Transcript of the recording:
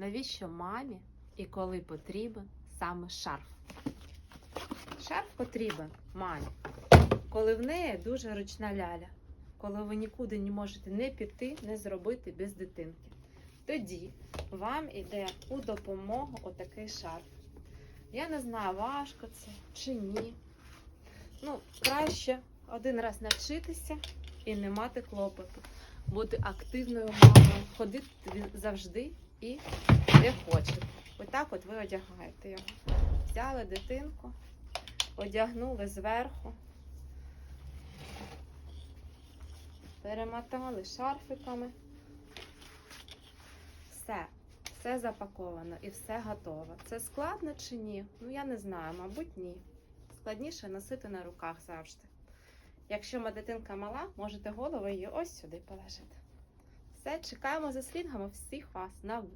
навіщо мамі і коли потрібен саме шарф? Шарф потрібен мамі, коли в неї дуже ручна ляля, коли ви нікуди не можете не піти, не зробити без дитинки. Тоді вам іде у допомогу отакий шарф. Я не знаю, важко це чи ні. Ну, краще один раз навчитися і не мати клопоту. Бути активною мамою, ходити завжди і де хочете. Отак от ви одягаєте його. Взяли дитинку, одягнули зверху, перемотали шарфиками. Все, все запаковано і все готово. Це складно чи ні? Ну я не знаю, мабуть, ні. Складніше носити на руках завжди. Якщо моя дитинка мала, можете голову її ось сюди положити. Все, чекаємо за слінгами всіх вас, навчимо.